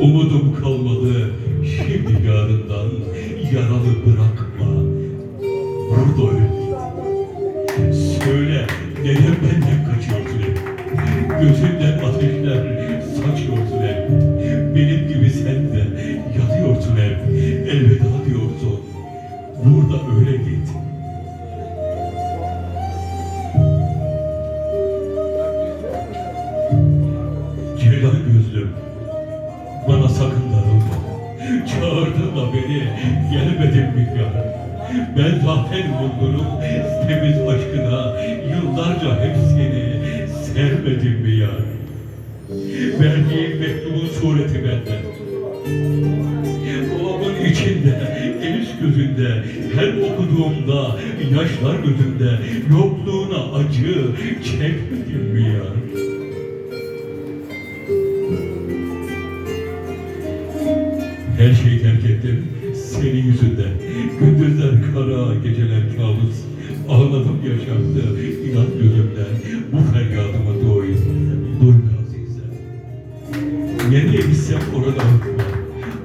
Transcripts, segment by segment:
Umudum kalmadı şimdi yarından yaralı bırakma. Burada öl. Söyle neden benden kaçıyorsun? Gözünden ateşler saçıyorsun bana sakın darılma. Çağırdın da beni, gelmedin mi ya? Ben zaten buldum temiz aşkına, yıllarca hep seni sevmedim mi ya? Verdiğin mektubun sureti benden. Babamın içinde, geniş gözünde, her okuduğumda, yaşlar gözümde, yokluğuna acı çekmedim mi ya? Ağladım yaşattı inan gözümden. Bu feryadımı duy. Duy azizem. Nereye gitsem orada akma.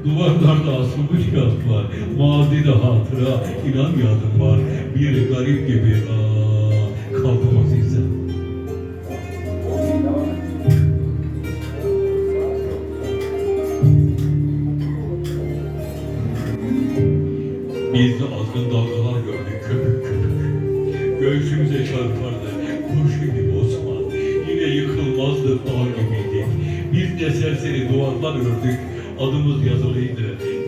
Duvarlarda asılmış kağıt var. Mazide hatıra, inan yadım var. Bir garip gibi aa, kaldım azizem. Göğsümüze çarpardı kurşun gibi Osman. Yine yıkılmazdı dağ gibiydik. Biz de serseri duvarlar ördük. Adımız yazılıydı.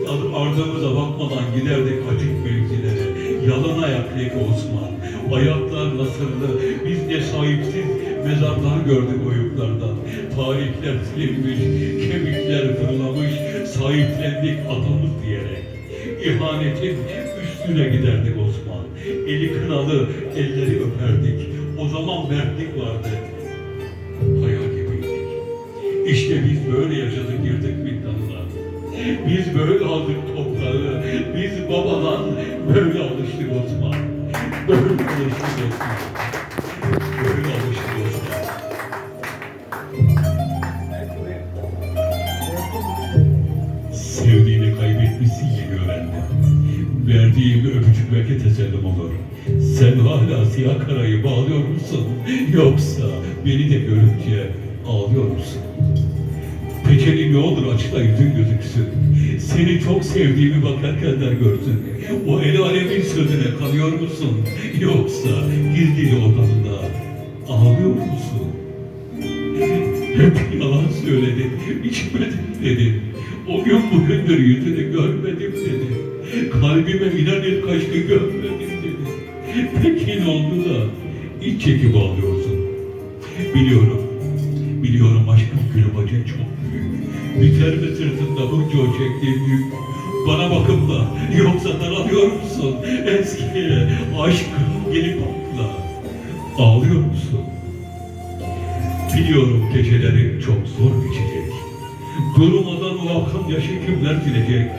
Ad- Ardımıza bakmadan giderdik açık mevzilere. Yalan ayaklıydı Osman. Ayaklar nasırlı. Biz de sahipsiz mezarlar gördük oyuklardan. Tarihler silinmiş, kemikler fırlamış. Sahiplendik adımız diyerek. İhanetin üstüne giderdik Osman. Eli kınalı, elleri öperdik. O zaman mertlik vardı. Hayal gibiydik. İşte biz böyle yaşadık girdik mindanına. Biz böyle aldık toprağı. Biz babadan böyle alıştık Osman. Böyle alıştık Osman. Böyle alıştık Osman. Sevdiğini kaybetmişsin güvende. Verdiğim öpücük belki tesellim olur. Sen hala siyah karayı bağlıyor musun? Yoksa beni de görünce ağlıyor musun? Peçeni ne olur açla yüzün gözüksün. Seni çok sevdiğimi bakarkenler görsün. O el alemin sözüne kanıyor musun? Yoksa gizli odanda ağlıyor musun? Hep yalan söyledin, içmedim dedin. O gün bugündür yüzünü görmedim dedin. Kalbime inen ilk aşkı görmedim dedin. Peki ne oldu da iç çekip ağlıyorsun? Biliyorum, biliyorum aşkın gülbacın çok büyük. Biter mi sırtında bunca o çektiğim yük? Bana bakıp da yoksa daralıyor musun? Eski aşkın gelip akla. Ağlıyor musun? Biliyorum geceleri çok zor geçecek. Durmadan o akan yaşı kimler silecek?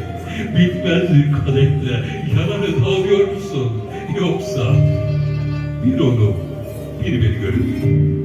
Bitmez kadehle yanarı dağılıyor musun? Yoksa bir onu, bir beni görüp